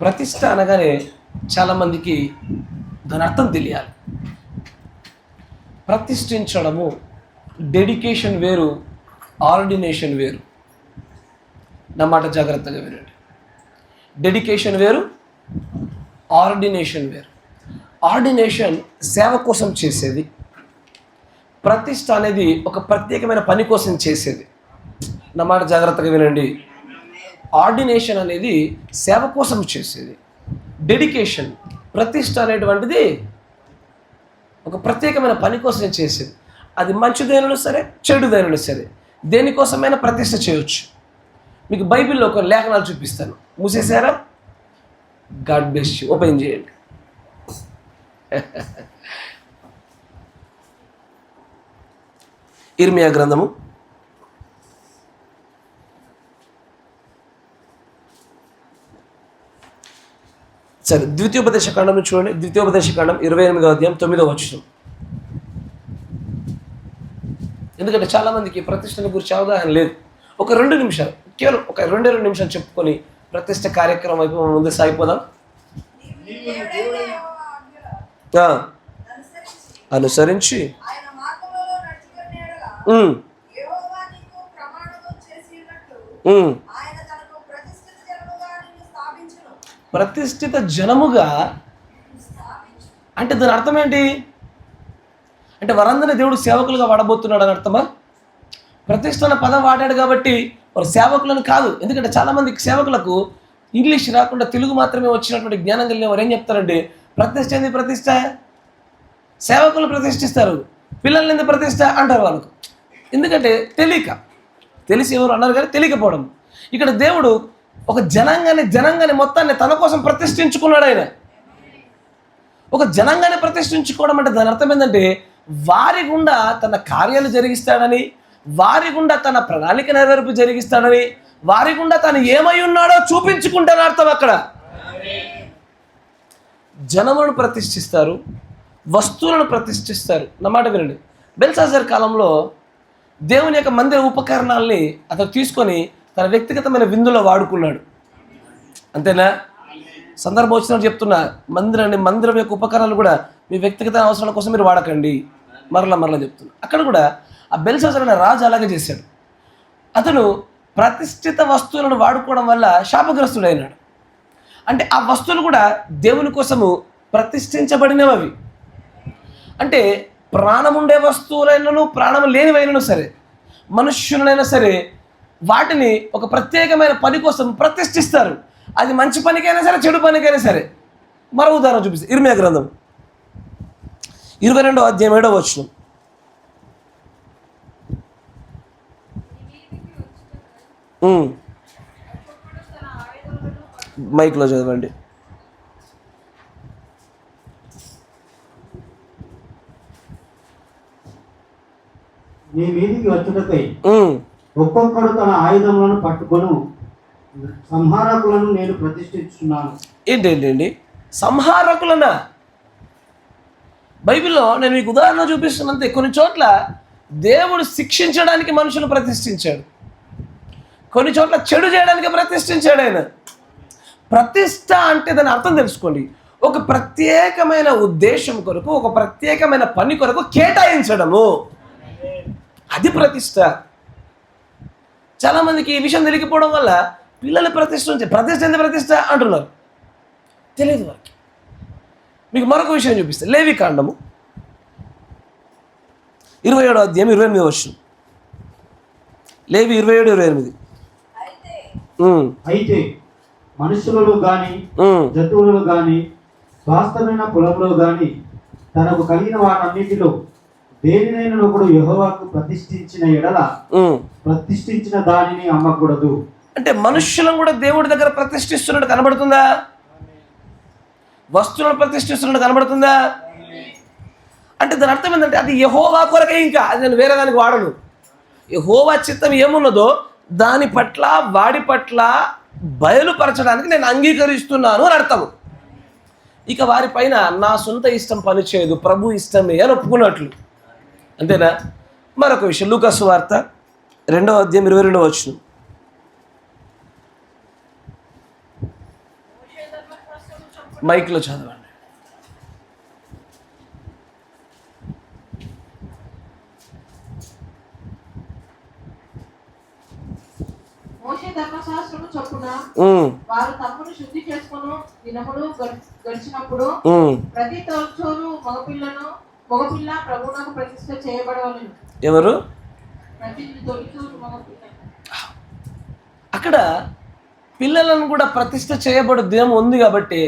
ప్రతిష్ట అనగానే చాలామందికి దాని అర్థం తెలియాలి. ప్రతిష్ఠించడము డెడికేషన్ వేరు ఆర్డినేషన్ వేరు. నా మాట జాగ్రత్తగా వినండి. డెడికేషన్ వేరు ఆర్డినేషన్ వేరు. ఆర్డినేషన్ సేవ కోసం చేసేది ప్రతిష్ట అనేది ఒక ప్రత్యేకమైన పని కోసం చేసేది. నా మాట జాగ్రత్తగా వినండి. ఆర్డినేషన్ అనేది సేవ కోసం చేసేది. డెడికేషన్ ప్రతిష్ట అనేటువంటిది ఒక ప్రత్యేకమైన పని కోసం చేసేది. అది మంచిదైనా సరే చెడుదైనా సరే దేనికోసమైనా ప్రతిష్ట చేయొచ్చు. మీకు బైబిల్లో ఒక లేఖనాలు చూపిస్తాను. మూసేశారా? గాడ్ బ్లెస్ యూ ఓపెన్ చేయండి. ఇర్మియా గ్రంథము సరే ద్వితీయోపదేశ కాండం చూడండి. ద్వితీయోపదేశ కాండం ఇరవై ఎనిమిదో అధ్యాయం తొమ్మిదో వచ్చిన ఎందుకంటే చాలామందికి ప్రతిష్టల గురించి అవగాహన లేదు. ఒక రెండు నిమిషాలు కేవలం ఒక రెండే రెండు నిమిషాలు చెప్పుకొని ప్రతిష్ట కార్యక్రమం వైపు మనం ముందు సాగిపోదాం. అనుసరించి. ఆయన ప్రతిష్ఠిత జనముగా అంటే దాని అర్థం ఏంటి? అంటే వారందరినీ దేవుడు సేవకులుగా వాడబోతున్నాడు అని అర్థమా? ప్రతిష్ఠ అన్న పదం వాడాడు కాబట్టి వారు సేవకులను కాదు. ఎందుకంటే చాలామంది సేవకులకు ఇంగ్లీష్ రాకుండా తెలుగు మాత్రమే వచ్చినటువంటి జ్ఞానం కలిగిన వారు ఏం చెప్తారంటే ప్రతిష్ట ఏంది ప్రతిష్ట సేవకులు ప్రతిష్ఠిస్తారు పిల్లల్ని ఎందుకు ప్రతిష్ట అంటారు వాళ్ళకు. ఎందుకంటే తెలియక. తెలిసి ఎవరు అన్నారు కానీ తెలియకపోవడం. ఇక్కడ దేవుడు ఒక జనాంగాన్ని జనాంగాన్ని మొత్తాన్ని తన కోసం ప్రతిష్ఠించుకున్నాడు ఆయన. ఒక జనాంగాన్ని ప్రతిష్ఠించుకోవడం అంటే దాని అర్థం ఏంటంటే వారి గుండా తన కార్యాలు జరిగిస్తాడని వారి గుండా తన ప్రణాళిక నెరవేర్పు జరిగిస్తాడని వారి గుండా తను ఏమై ఉన్నాడో చూపించుకుంటాను అర్థం అక్కడ. జనములను ప్రతిష్ఠిస్తారు వస్తువులను ప్రతిష్ఠిస్తారు. నా మాట వినండి. బెల్సాజర్ కాలంలో దేవుని యొక్క మందిర ఉపకరణాల్ని అతను తీసుకొని తన వ్యక్తిగతమైన విందులో వాడుకున్నాడు. అంతేనా? సందర్భం వచ్చినట్టు చెప్తున్నా మందిరాన్ని మందిరం యొక్క ఉపకరణాలు కూడా మీ వ్యక్తిగత అవసరాల కోసం మీరు వాడకండి. మరలా మరలా చెప్తున్నా. అక్కడ కూడా ఆ బెల్సాజర్ అనే రాజు అలాగే చేశాడు. అతను ప్రతిష్ఠిత వస్తువులను వాడుకోవడం వల్ల శాపగ్రస్తుడైనాడు అంటే ఆ వస్తువులు కూడా దేవుని కోసము ప్రతిష్ఠించబడినవి అవి. అంటే ప్రాణం ఉండే వస్తువులైనను ప్రాణం లేనివైనను సరే మనుష్యులనైనా సరే వాటిని ఒక ప్రత్యేకమైన పని కోసం ప్రతిష్ఠిస్తారు. అది మంచి పనికైనా సరే చెడు పనికైనా సరే. మరో ఉదాహరణ చూపిస్తారు ఇర్మియా గ్రంథం. ఇరవై రెండో అధ్యాయం ఏడో వచ్చిన మైక్లో చదవండి. నీ మీదికి వచ్చుటకై. ఒక్కొక్కడు తన ఆయుధములను పట్టుకొని. సంహారకులను నేను ప్రతిష్ఠిస్తున్నాను ఏంటేంటండి సంహారకులనా? బైబిల్లో నేను మీకు ఉదాహరణ చూపిస్తున్నంతే కొన్ని చోట్ల దేవుడు శిక్షించడానికి మనుషులు ప్రతిష్ఠించాడు. కొన్ని చోట్ల చెడు చేయడానికి ప్రతిష్ఠించాడు ఆయన. ప్రతిష్ట అంటే దాని అర్థం తెలుసుకోండి. ఒక ప్రత్యేకమైన ఉద్దేశం కొరకు ఒక ప్రత్యేకమైన పని కొరకు కేటాయించడము. అది ప్రతిష్ట చాలామందికి ఈ విషయం తెలియకపోవడం వల్ల పిల్లలు ప్రతిష్ట నుంచి ప్రతిష్ట ఎంత ప్రతిష్ట అంటున్నారు. తెలియదు వారికి మీకు మరొక విషయం చూపిస్తే. లేవి కాండము. ఇరవై ఏడో అధ్యాయం ఇరవై ఎనిమిది వర్షం. లేవి ఇరవై ఏడు ఇరవై ఎనిమిది. అయితే మనుషులలో గాని ఉమ్, జంతువులలో గాని స్వాస్థమైన పొలంలో గాని తనకు కలిగిన వాటన్నిటిలో దేనినైనా ఒకడు యెహోవాకు ప్రతిష్ఠించిన ఎడల. ప్రతిష్ఠించిన దానిని అమ్మకూడదు. అంటే మనుష్యులను కూడా దేవుడి దగ్గర ప్రతిష్ఠిస్తున్నట్టు కనబడుతుందా? వస్తువులను ప్రతిష్ఠిస్తున్నట్టు కనబడుతుందా? అంటే దాని అర్థం ఏంటంటే అది యహోవా కొరకే ఇంకా. అది నేను వేరే దానికి వాడను. యహోవా చిత్తం ఏమున్నదో దాని పట్ల వాడి పట్ల బయలుపరచడానికి నేను అంగీకరిస్తున్నాను అని అర్థం ఇక వారిపైన నా సొంత ఇష్టం పనిచేయదు ప్రభు ఇష్టమే అని ఒప్పుకున్నట్లు. అంతేనా? మరొక విషయం లూకస్ వార్త రెండవ అధ్యాయం ఇరవై రెండవ వచ్చిన మైక్లో చదవండి. వారు తమ్మును శుద్ధి చేసుకుని దినములు గడి- గడిచినప్పుడు. ప్రతి తొలచూరు మగపిల్లను మగపిల్ల ప్రభువునకు ప్రతిష్ఠ చేయబడవలను. ఎవరు? అక్కడ పిల్లలను కూడా ప్రతిష్ట చేయబడు దినం ఉంది కాబట్టి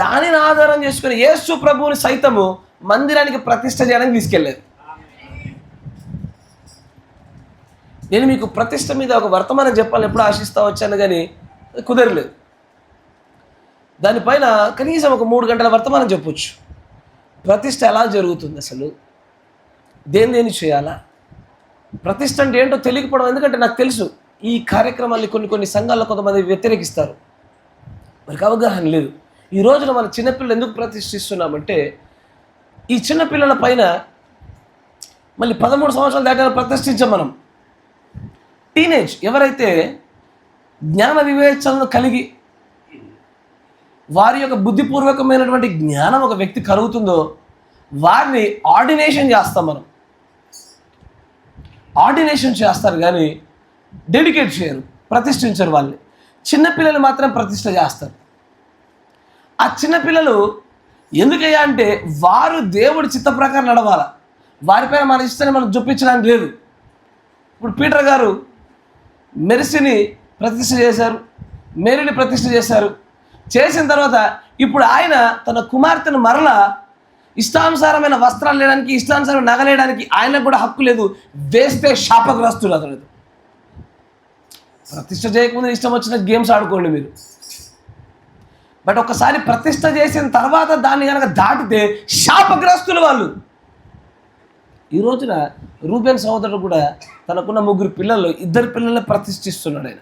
దానిని ఆధారం చేసుకుని యేసు ప్రభువుని సైతము మందిరానికి ప్రతిష్ట చేయడానికి తీసుకెళ్ళారు నేను మీకు ప్రతిష్ట మీద ఒక వర్తమానం చెప్పాలని ఎప్పుడు ఆశిస్తా వచ్చాను కానీ కుదరలేదు. దానిపైన కనీసం ఒక మూడు గంటల వర్తమానం చెప్పొచ్చు. ప్రతిష్ట ఎలా జరుగుతుంది అసలు? దేని దేని చేయాలా? ప్రతిష్ట అంటే ఏంటో తెలియకపోవడం ఎందుకంటే నాకు తెలుసు. ఈ కార్యక్రమాన్ని కొన్ని కొన్ని సంఘాల్లో కొంతమంది వ్యతిరేకిస్తారు. వారికి అవగాహన లేదు. ఈ రోజున మన చిన్నపిల్లలు ఎందుకు ప్రతిష్ఠిస్తున్నామంటే ఈ చిన్నపిల్లల పైన మళ్ళీ పదమూడు సంవత్సరాలు దాటాల ప్రతిష్ఠించాం మనం. టీనేజ్ ఎవరైతే జ్ఞాన వివేచనలు కలిగి వారి యొక్క బుద్ధిపూర్వకమైనటువంటి జ్ఞానం ఒక వ్యక్తి కలుగుతుందో వారిని ఆర్డినేషన్ చేస్తాం మనం. ఆర్డినేషన్ చేస్తారు కానీ డెడికేట్ చేయరు ప్రతిష్ఠించరు వాళ్ళని. చిన్నపిల్లలు మాత్రం ప్రతిష్ట చేస్తారు. ఆ చిన్నపిల్లలు ఎందుకయ్యా అంటే వారు దేవుడి చిత్త ప్రకారం నడవాల? వారిపైన మన ఇష్టాన్ని మనం చూపించడానికి లేదు. ఇప్పుడు పీటర్ గారు మెరిసిని ప్రతిష్ట చేశారు మేరీని ప్రతిష్ట చేశారు చేసిన తర్వాత ఇప్పుడు ఆయన తన కుమార్తెను మరలా ఇష్టానుసారమైన వస్త్రాలు లేడానికి ఇష్టానుసారమైన నగలేయడానికి ఆయనకు కూడా హక్కు లేదు. వేస్తే శాపగ్రస్తులు అతను. ప్రతిష్ట చేయకముందు ఇష్టం వచ్చిన గేమ్స్ ఆడుకోండి మీరు. బట్ ఒకసారి ప్రతిష్ట చేసిన తర్వాత దాన్ని కనుక దాటితే శాపగ్రస్తులు వాళ్ళు. ఈ రోజున రూబెన్ సహోదరుడు కూడా తనకున్న ముగ్గురు పిల్లలు ఇద్దరు పిల్లల్ని ప్రతిష్ఠిస్తున్నాడు ఆయన.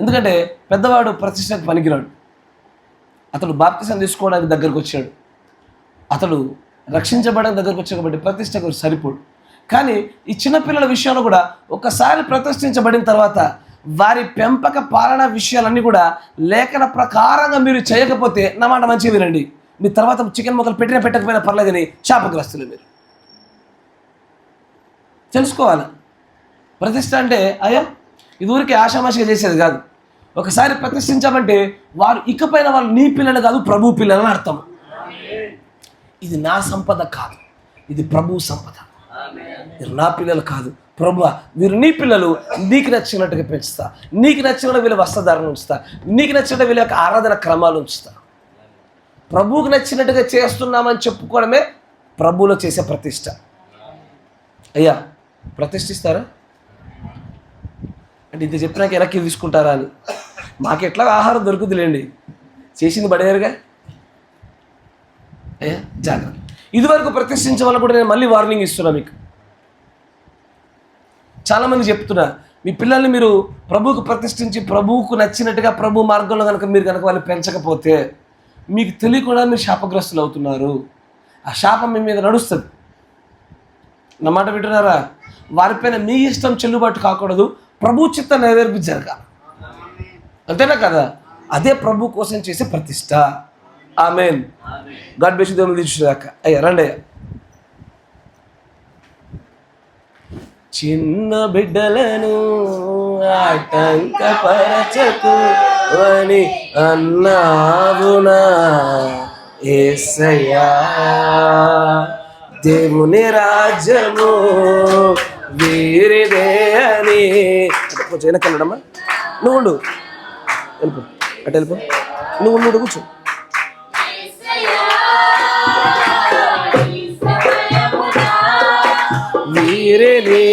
ఎందుకంటే పెద్దవాడు ప్రతిష్టకు పనికిరాడు. అతడు బాప్తిసం తీసుకోవడానికి దగ్గరకు వచ్చాడు. అతడు రక్షించబడడానికి దగ్గరకు వచ్చాడు కాబట్టి ప్రతిష్టకు సరిపోడు. కానీ ఈ చిన్నపిల్లల విషయంలో కూడా ఒకసారి ప్రతిష్ఠించబడిన తర్వాత వారి పెంపక పాలన విషయాలన్నీ కూడా లేఖన ప్రకారంగా మీరు చేయకపోతే నా మాట మంచిగా వినండి. మీ తర్వాత చికెన్ మొక్కలు పెట్టినా పెట్టకపోయినా పర్లేదని శాపగ్రస్తులు మీరు. తెలుసుకోవాలి? ప్రతిష్ట అంటే అయ్యా ఇది ఊరికి ఆషామాషిగా చేసేది కాదు. ఒకసారి ప్రతిష్ఠించామంటే వారు ఇకపైన వాళ్ళు నీ పిల్లలు కాదు ప్రభు పిల్లలని అర్థం. ఇది నా సంపద కాదు. ఇది ప్రభు సంపద. వీరు నా పిల్లలు కాదు. ప్రభు వీరు నీ పిల్లలు నీకు నచ్చినట్టుగా పెంచుతా. నీకు నచ్చినట్టు వీళ్ళ వస్త్రధారణ ఉంచుతా. నీకు నచ్చినట్టు వీళ్ళ యొక్క ఆరాధన క్రమాలు ఉంచుతా. ప్రభువుకు నచ్చినట్టుగా చేస్తున్నామని చెప్పుకోవడమే ప్రభువులో చేసే ప్రతిష్ట. అయ్యా ప్రతిష్ఠిస్తారా? అంటే ఇంత చెప్పినాక వెనక్కి తీసుకుంటారా అని. మాకు ఎట్లా ఆహారం దొరుకుతులేండి చేసింది పడేరుగా? అయ్యా జాగ్రత్త. ఇదివరకు ప్రతిష్ఠించే వాళ్ళు కూడా నేను మళ్ళీ వార్నింగ్ ఇస్తున్నా మీకు. చాలామంది చెప్తున్నా మీ పిల్లల్ని మీరు ప్రభువుకు ప్రతిష్ఠించి ప్రభువుకు నచ్చినట్టుగా ప్రభు మార్గంలో కనుక మీరు కనుక వాళ్ళు పెంచకపోతే మీకు తెలియకుండా మీరు శాపగ్రస్తులు అవుతున్నారు. ఆ శాపం మీ మీద నడుస్తుంది. నా మాట వింటున్నారా? వారిపైన మీ ఇష్టం చెల్లుబాటు కాకూడదు. ప్రభు చిత్త నెరవేర్పు అంతేనా కదా? అదే ప్రభు కోసం చేసే ప్రతిష్ట. ఆమెన్. గాడ్ బెస్ట్ దేవుని తీసుకురాక అయ్యా రండి అయ్యా. చిన్న బిడ్డలను ఆటంకపరచకు అని అన్నావునా ఏసయ్యా. దేవుని రాజ్యము వీరిదే అని. అంటే కొంచెం వెనక్కి నువ్వు ఉండు. వెళ్ళిపో. అటు వెళ్ళిపో. నువ్వు ఉండు కూర్చో. వీరిని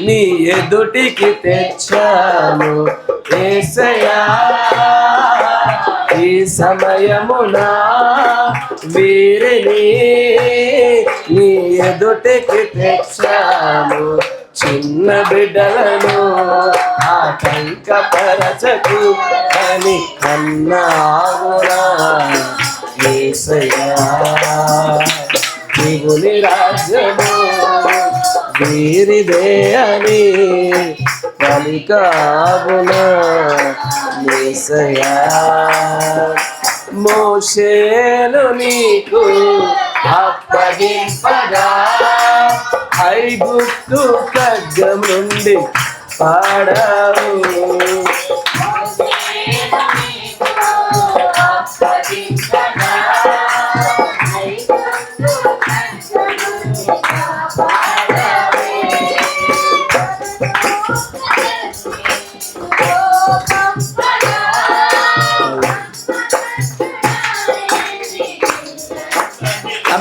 నీ ఎదుటికి తెచ్చాను. ఏసయా ఈ సమయమున వీరిని నీ ఎదుటికి తెచ్చాను చిన్న బిడ్డలను ఆటంకపరచకు అని అన్నావురా దేవుని రాజ్యము వీరిదే అని పలికావున ఏసయ్యా. మోషేలు నీకు అప్పగింపగా ఐగుప్తు ఖడ్గం నుండి పాడావు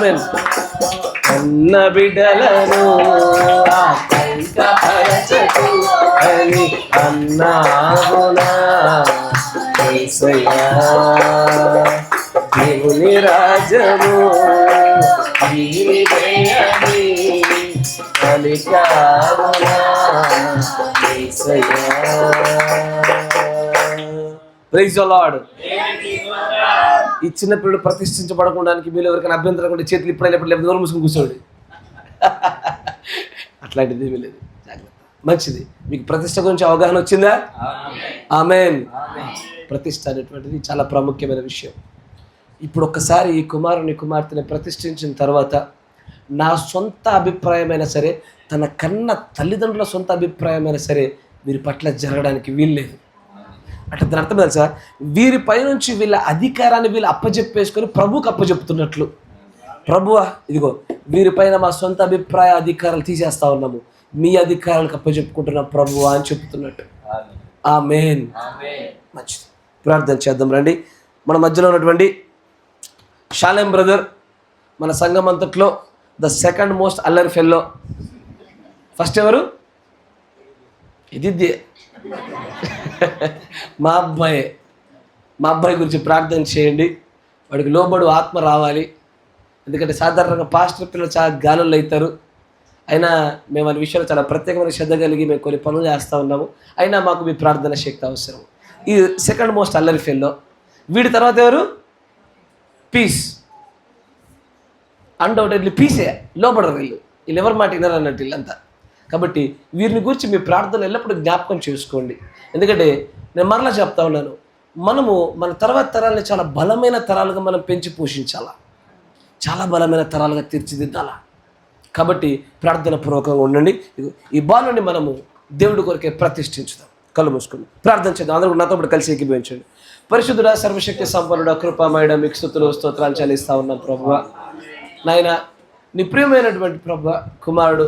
ఆమెన్ అన్న బిడ్డలను ఆటంకపరచకు. అని అన్నావునా. యేసయ్యా దేవుని రాజము నీవేయని పలికావునా. ప్రైజ్ అలాడు ఈ చిన్నపిల్లడు ప్రతిష్ఠించబడకుండానికి మీరు ఎవరికైనా అభ్యంతరం కూడా చేతులు ఇప్పుడైనా ఎప్పుడు దూరం మూసుకుని కూర్చోండి. అట్లాంటిది ఏమీ లేదు. జాగ్రత్త. మంచిది. మీకు ప్రతిష్ట గురించి అవగాహన వచ్చిందా? ఆమెన్. ప్రతిష్ట అనేటువంటిది చాలా ప్రాముఖ్యమైన విషయం. ఇప్పుడు ఒక్కసారి ఈ కుమారుని కుమార్తెని ప్రతిష్ఠించిన తర్వాత నా సొంత అభిప్రాయమైనా సరే తన కన్న తల్లిదండ్రుల సొంత అభిప్రాయమైనా సరే వీరి పట్ల జరగడానికి వీల్లేదు. అంటే దాని అర్థం తెలుసా? వీరి పైనుంచి వీళ్ళ అధికారాన్ని వీళ్ళు అప్పజెప్పేసుకొని ప్రభువుకి అప్పజెప్తున్నట్లు. ప్రభువా ఇదిగో వీరిపైన మా సొంత అభిప్రాయ అధికారాలు తీసేస్తా ఉన్నాము. మీ అధికారాలకు అప్పజెప్పుకుంటున్న ప్రభువా అని చెప్తున్నట్టు. ఆ మెయిన్ మంచిది. ప్రార్థన చేద్దాం రండి. మన మధ్యలో ఉన్నటువంటి షాలేం బ్రదర్ మన సంఘం అంతట్లో ద సెకండ్ మోస్ట్ అల్లరి ఫెల్లో. ఫస్ట్ ఎవరు? ఇది మా అబ్బాయి. మా అబ్బాయి గురించి ప్రార్థన చేయండి. వాడికి లోబడు ఆత్మ రావాలి. ఎందుకంటే సాధారణంగా పాస్టర్ పిల్లలు చాలా గాలుల్లో అవుతారు. అయినా మేము అనే విషయంలో చాలా ప్రత్యేకమైన శ్రద్ధ కలిగి మేము కొన్ని పనులు చేస్తూ ఉన్నాము. అయినా మాకు మీ ప్రార్థన శక్తి అవసరం. ఈ సెకండ్ మోస్ట్ అల్లరి ఫెల్లో. వీడి తర్వాత ఎవరు? పీస్. అన్డౌటెడ్లీ పీసే. లోపడరు వీళ్ళు. వీళ్ళు ఎవరి మాట వినరు అన్నట్టు వీళ్ళంతా. కాబట్టి వీరిని గురించి మీ ప్రార్థన ఎల్లప్పుడూ జ్ఞాపకం చేసుకోండి. ఎందుకంటే నేను మరలా చెప్తా ఉన్నాను మనము మన తర్వాత తరాలని చాలా బలమైన తరాలుగా మనం పెంచి పోషించాలా? చాలా బలమైన తరాలుగా తీర్చిదిద్దాలా? కాబట్టి ప్రార్థన పూర్వకంగా ఉండండి. ఈ బాలుని మనము దేవుడి కొరకే ప్రతిష్ఠించుదాం. కళ్ళు మూసుకుని ప్రార్థన చేద్దాం. అందరూ నాతో పాటు కలిసి ఎక్కిపించండి పరిశుద్ధుడ సర్వశక్తి సంపన్నుడ కృపామయుడ మీకు స్థుతులు స్తోత్రాలు చెల్లిస్తా ఉన్నాం ప్రభు నాయన నీ ప్రియమైనటువంటి ప్రభు కుమారుడు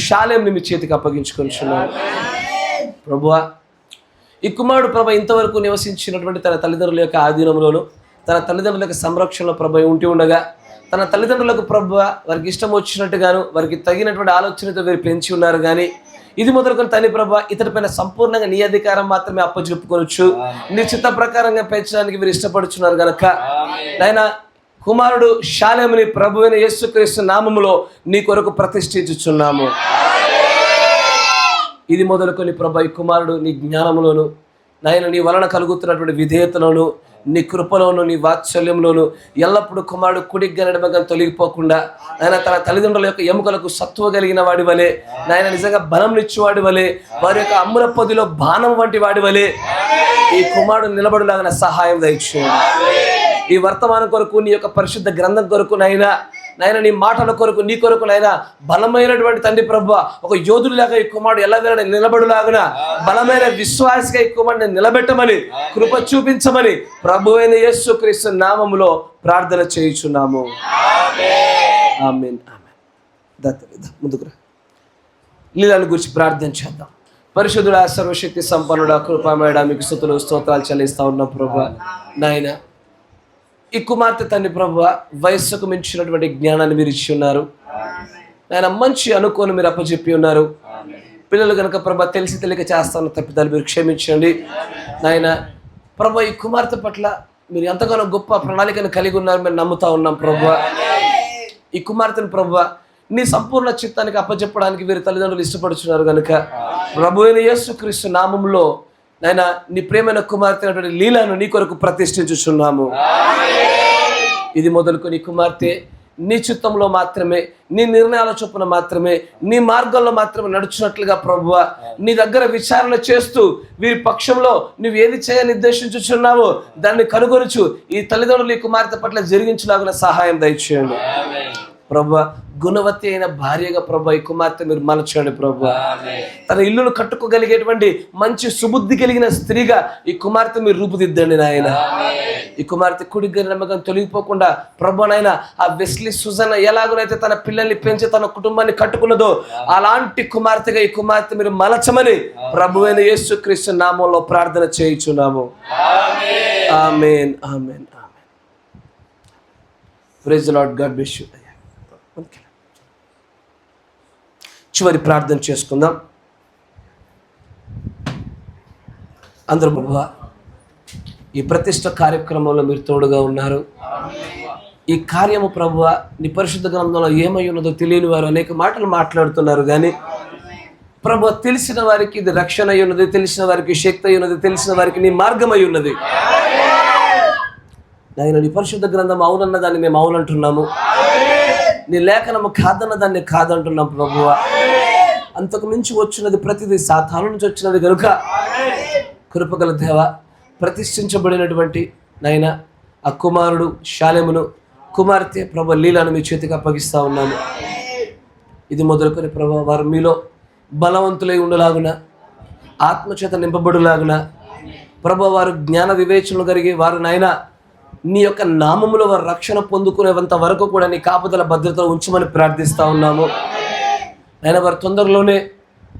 శాలేంని మీ చేతికి అప్పగించుకొనిచున్నాను ప్రభువా ఈ కుమారుడు ప్రభ ఇంతవరకు నివసించినటువంటి తన తల్లిదండ్రుల యొక్క ఆధీనంలోను తన తల్లిదండ్రుల యొక్క సంరక్షణలో ప్రభ ఉంటి ఉండగా తన తల్లిదండ్రులకు ప్రభ వారికి ఇష్టం వచ్చినట్టుగాను వారికి తగినటువంటి ఆలోచనతో వీరు పెంచి ఉన్నారు కానీ ఇది మొదలుకొని తల్లి ప్రభ ఇతడిపైన సంపూర్ణంగా నీ అధికారం మాత్రమే అప్పచెప్పుకోవచ్చు నీ చిత్త ప్రకారంగా పెంచడానికి వీరు ఇష్టపడుచున్నారు గనక నాయన కుమారుడు శాలేముని ప్రభువైన యేసుక్రీస్తు నామములో నీ కొరకు ప్రతిష్ఠించుచున్నాము. ఇది మొదలుకొని ప్రభు ఈ కుమారుడు నీ జ్ఞానంలోను నాయన నీ వలన కలుగుతున్నటువంటి విధేయతలోను నీ కృపలోను నీ వాత్సల్యంలోను ఎల్లప్పుడూ కుమారుడు కుడికి గనడమగా తొలగిపోకుండా ఆయన తన తల్లిదండ్రుల యొక్క ఎముకలకు సత్వ కలిగిన వాడి వలె నాయన నిజంగా బలం నిచ్చేవాడి వలె వారి యొక్క అమ్ముల పొదిలో బాణం వంటి వాడి వలె ఈ కుమారుడు నిలబడులాగిన సహాయం దయచేయండి. ఈ వర్తమానం కొరకు నీ యొక్క పరిశుద్ధ గ్రంథం కొరకు నైనా నాయన నీ మాటల కొరకు నీ కొరకు నాయన బలమైనటువంటి తండ్రి ప్రభు ఒక యోధుడిలాగా ఈ కుమారుడు ఎలా వెళ్ళని నిలబడులాగున బలమైన విశ్వాసగా ఈ కుమారుడిని నిలబెట్టమని కృప చూపించమని ప్రభు అయిన యేసు క్రీస్తు నామములో ప్రార్థన చేయుచున్నాము. ఆమేన్. ఆమేన్. ముందుకురా లీలను గురించి ప్రార్థన చేద్దాం. పరిశుద్ధుడా సర్వశక్తి సంపన్నుడ కృపామేడ మీకు స్థుతులు స్తోత్రాలు చెల్లిస్తా ఉన్నాం ప్రభు. నాయన ఈ కుమార్తె తండ్రి ప్రభు వయస్సుకు మించినటువంటి జ్ఞానాన్ని మీరు ఇచ్చి ఉన్నారు. ఆయన మంచి అనుకోని మీరు అప్పచెప్పి ఉన్నారు. పిల్లలు కనుక ప్రభా తెలిసి తెలియక చేస్తాను తప్పిదాలు మీరు క్షమించండి. నాయన ప్రభా ఈ కుమార్తె పట్ల మీరు ఎంతగానో గొప్ప ప్రణాళికను కలిగి ఉన్నారు మేము నమ్ముతా ఉన్నాం ప్రభు ఈ కుమార్తెను ప్రభు నీ సంపూర్ణ చిత్తానికి అప్పచెప్పడానికి వీరి తల్లిదండ్రులు ఇష్టపడుచున్నారు కనుక ప్రభు అయిన యేసుక్రీస్తు నామంలో నాయన నీ ప్రేమైన కుమార్తె అయినటువంటి లీలను నీ కొరకు ప్రతిష్ఠించుచున్నాము. ఇది మొదలుకొని ఈ కుమార్తె నీ చిత్తంలో మాత్రమే నీ నిర్ణయాల చొప్పున మాత్రమే నీ మార్గంలో మాత్రమే నడుచున్నట్లుగా ప్రభువ నీ దగ్గర విచారణ చేస్తూ వీరి పక్షంలో నువ్వు ఏది చేయ నిర్దేశించుచున్నావో దాన్ని కనుగొనుచు ఈ తల్లిదండ్రులు ఈ కుమార్తె పట్ల జరిగించలాగిన సహాయం దయచేయండి. ప్రభు గుణవతి అయిన భార్యగా ప్రభు ఈ కుమార్తె మీరు మలచండి ప్రభు. తన ఇల్లును కట్టుకోగలిగేటువంటి మంచి సుబుద్ధి కలిగిన స్త్రీగా ఈ కుమార్తె మీరు రూపుదిద్దండి నాయన. ఈ కుమార్తె కుడి గరి నమ్మకం తొలగిపోకుండా ప్రభునైన ఆ వెస్లీ సుజన ఎలాగోనైతే తన పిల్లల్ని పెంచి తన కుటుంబాన్ని కట్టుకున్నదో అలాంటి కుమార్తెగా ఈ కుమార్తె మీరు మలచమని ప్రభు అయిన యేసు క్రీస్తు నామంలో ప్రార్థన చేయించున్నాము. Amen. Amen amen praise Lord God bless you చివరి ప్రార్థన చేసుకుందాం. అందరూ ప్రభువా ఈ ప్రతిష్ట కార్యక్రమంలో మీరు తోడుగా ఉన్నారు. ఈ కార్యము ప్రభువ నీ పరిశుద్ధ గ్రంథంలో ఏమై ఉన్నదో తెలియని వారు అనేక మాటలు మాట్లాడుతున్నారు కానీ ప్రభు తెలిసిన వారికి ఇది రక్షణ అయి ఉన్నది తెలిసిన వారికి శక్తి అయి ఉన్నది తెలిసిన వారికి నీ మార్గం అయి ఉన్నది. నాయన నీ పరిశుద్ధ గ్రంథం అవునన్న దాన్ని మేము అవునంటున్నాము. నీ లేఖనము కాదన్న దాన్ని కాదంటున్నాం ప్రభువ. అంతకు మించి వచ్చినది ప్రతిదీ సాధారణ నుంచి వచ్చినది కనుక కృపగల దేవ ప్రతిష్ఠించబడినటువంటి నాయన ఆ కుమారుడు శాలెమును కుమార్తె ప్రభు లీలను మీ చేతికి అప్పగిస్తూ ఉన్నాము. ఇది మొదలుకొని ప్రభు వారు మీలో బలవంతులై ఉండలాగున ఆత్మచేత నింపబడులాగున ప్రభు వారు జ్ఞాన వివేచనలు కలిగి వారు నాయన నీ యొక్క నామములో వారు రక్షణ పొందుకునేంత వరకు కూడా నీ కాపుదల భద్రతలో ఉంచమని ప్రార్థిస్తూ ఉన్నాము. ఆయన వారు తొందరలోనే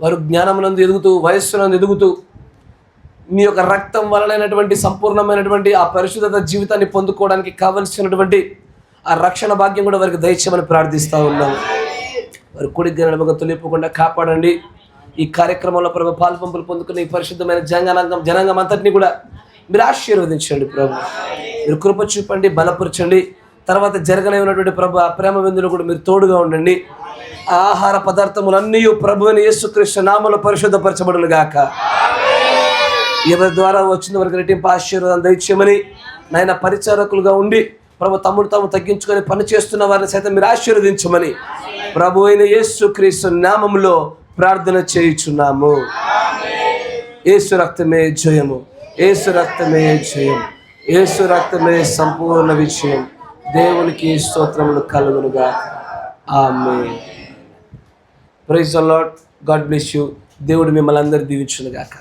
వారు జ్ఞానమునందు ఎదుగుతూ వయస్సునందు ఎదుగుతూ నీ యొక్క రక్తం వలనైనటువంటి సంపూర్ణమైనటువంటి ఆ పరిశుద్ధత జీవితాన్ని పొందుకోవడానికి కావలసినటువంటి ఆ రక్షణ భాగ్యం కూడా వారికి దయచేయమని ప్రార్థిస్తూ ఉన్నాము వారి కుడి నమ్మకం తొలిపోకుండా కాపాడండి. ఈ కార్యక్రమంలో ప్రభు పాల్పంపులు పొందుకున్న ఈ పరిశుద్ధమైన జనాంగం జనాంగం అంతటిని కూడా మీరు ఆశీర్వదించండి ప్రభు. మీరు కృప చూపండి బలపరచండి. తర్వాత జరగలేనటువంటి ప్రభు ఆ ప్రేమ విందులు కూడా మీరు తోడుగా ఉండండి. ఆహార పదార్థములన్నీ ప్రభువుని యేసుకృష్ణ నామలు నామలో పరిశుద్ధపరచబడులు గాక ఎవరి ద్వారా వచ్చిన వరకు రెట్టింపు ఆశీర్వాదం దయచేయమని నాయన పరిచారకులుగా ఉండి ప్రభు తమ్ముడు తాము తగ్గించుకొని పని చేస్తున్న వారిని సైతం మీరు ఆశీర్వదించమని ప్రభు అయిన యేసుక్రీస్తు నామంలో నామములో ప్రార్థన చేయుచున్నాము. ఏసు రక్తమే జయము ఏసు రక్తమే జయం ఏసు రక్తమే సంపూర్ణ విజయం. దేవునికి స్తోత్రములు కలుగునుగా ఆమె praise a lot God bless you దేవుడు మిమ్మల్ని అందరు దీవించునుగాక.